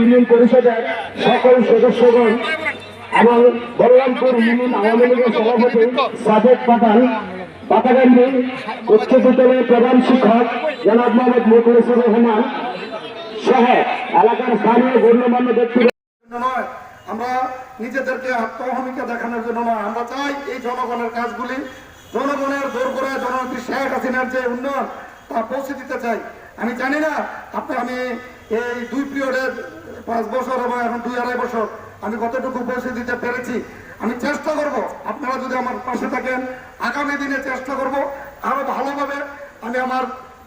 Union পরিষদের সকল সদস্যগণ এবং বলরামপুর ইউনিয়ন আওয়ামী লীগের সভাপতি সাদেক পাঠান পাতাগান্ডি উচ্চ বিদ্যালয়ের প্রধান শিক্ষক জনাব মোহাম্মদ মুখলিসুর রহমান সহ এলাকার স্থানীয় গণ্যমান্য ব্যক্তি আমরা নিজেদেরকে আত্মহমিকা দেখানোর জন্য নয়, আমরা চাই এই জনগণের কাজগুলি, জনগণের করে জননেত্রী শেখ হাসিনার যে উন্নয়ন, তা পৌঁছে দিতে চাই। আমি জানি না, আপনি, আমি এই দুই পিরিয়ডের পাঁচ বছর এবং এখন দুই আড়াই বছর, আমি কতটুকু পৌঁছে দিতে পেরেছি, আমি চেষ্টা করব, আপনারা যদি আমার পাশে থাকেন, আগামী দিনে চেষ্টা করব, আরও ভালোভাবে আমি আমার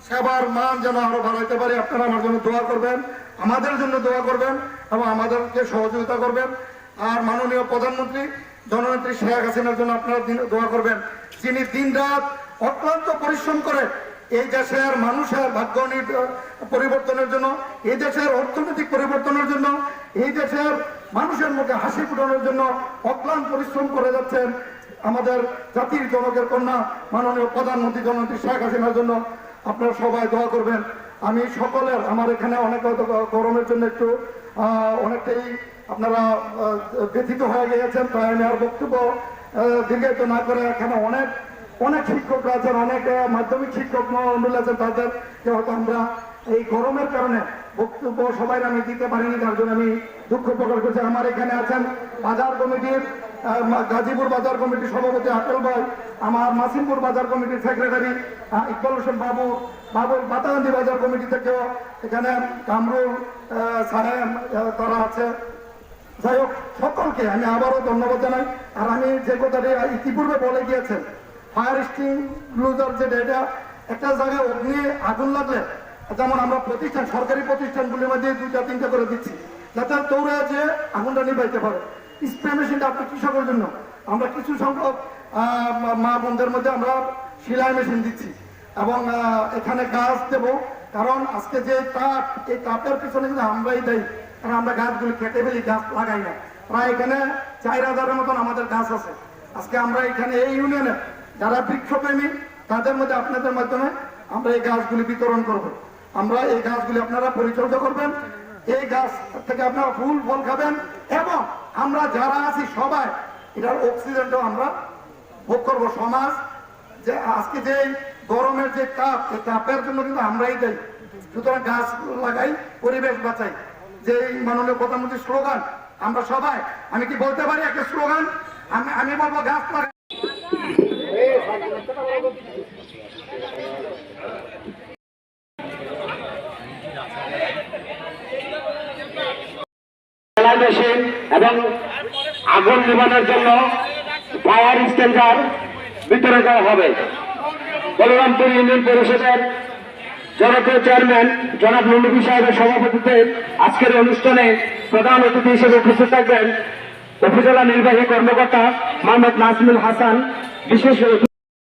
সেবার মান যেন আরও বাড়াইতে পারি, আপনারা আমার জন্য দোয়া করবেন, আমাদের জন্য দোয়া করবেন এবং আমাদেরকে সহযোগিতা করবেন। আর মাননীয় প্রধানমন্ত্রী, জননেত্রী শেখ হাসিনার জন্য আপনারা দোয়া করবেন, যিনি দিন রাত অক্লান্ত পরিশ্রম করে এই দেশের মানুষের ভাগ্য পরিবর্তনের জন্য, এই দেশের অর্থনৈতিক পরিবর্তনের জন্য, এই দেশের মানুষের মুখে হাসি ফুটানোর জন্য অক্লান্ত পরিশ্রম করে যাচ্ছেন আমাদের জাতির জনকের কন্যা মাননীয় প্রধানমন্ত্রী জননেত্রী শেখ হাসিনার জন্য। আপনারা সবাই দোয়া করবেন। আমি সকলের, আমার এখানে অনেক গরমের জন্য একটু অনেকটাই আপনারা ব্যথিত হয়ে গিয়েছেন, তাই আমি আর বক্তব্য দীর্ঘায়িত না করে এখানে অনেক অনেক শিক্ষকরা আছেন, অনেক মাধ্যমিক শিক্ষক মন্ডল আছেন তাদের হয়তো আমরা এই গরমের কারণে বক্তব্য সবাই আমি দিতে পারিনি, তার জন্য আমি দুঃখ প্রকাশ করছি। আমার এখানে আছেন বাজার কমিটির গাজীপুর বাজার কমিটির সভাপতি আকেল ভাই, আমার মাসিমপুর বাজার কমিটির সেক্রেটারি ইকবাল হোসেন বাবু বাবু বাতাগান্ধী বাজার কমিটি থেকেও এখানে কামরুল সাহেব তারা আছে। যাই হোক, সকলকে আমি আবারও ধন্যবাদ জানাই। আর আমি যে কথাটি ইতিপূর্বে বলে গিয়েছেন ফায়ার স্টিং ক্লুজার যে এটা, একটা জায়গায় অগ্নি আগুন লাগলে, যেমন আমরা প্রতিষ্ঠান, সরকারি প্রতিষ্ঠানগুলির মধ্যে দুইটা, তিনটা করে দিচ্ছি, যাতে দৌড়ে যে আগুনটা নিভাইতে পারে। স্প্রে মেশিনটা আপনার কৃষকের জন্য? আমরা কিছু সংখ্যক মা বোনদের মধ্যে আমরা সেলাই মেশিন দিচ্ছি। এবং এখানে গাছ দেব, কারণ আজকে যে তাপ, এই তাপের পিছনে কিন্তু আমরাই দেই কারণ আমরা গাছগুলি কেটে ফেলি, গাছ লাগাই না। প্রায় এখানে চার হাজারের মতন আমাদের গাছ আছে। আজকে আমরা এখানে এই ইউনিয়নে যারা বৃক্ষপ্রেমী, তাদের মধ্যে আপনাদের মাধ্যমে আমরা এই গাছগুলি বিতরণ করব। আমরা এই গাছগুলি আপনারা পরিচর্যা করবেন, এই গাছ থেকে আপনারা ফুল, ফল খাবেন এবং আমরা যারা আছি সবাই, এটার অক্সিজেনটাও আমরা ভোগ করব সমাজ। যে আজকে যে গরমের যে তাপ, এই তাপের জন্য কিন্তু আমরাই দেই। সুতরাং গাছ লাগাই, পরিবেশ বাঁচাই। যে মাননীয় প্রধানমন্ত্রীর স্লোগান, আমরা সবাই, আমি কি বলতে পারি একটা স্লোগান? আমি আমি বলব গাছ লাগাই। মেশিন এবং আগুন নিবানোর জন্য ফায়ার বিতরণ করা হবে। বলরামপুর ইউনিয়ন পরিষদের জনপ্রিয় চেয়ারম্যান জনাব নন্দী সাহেবের আজকের অনুষ্ঠানে প্রধান অতিথি হিসেবে উপস্থিত থাকবেন উপজেলা নির্বাহী কর্মকর্তা মোহাম্মদ নাজমুল হাসান, বিশেষ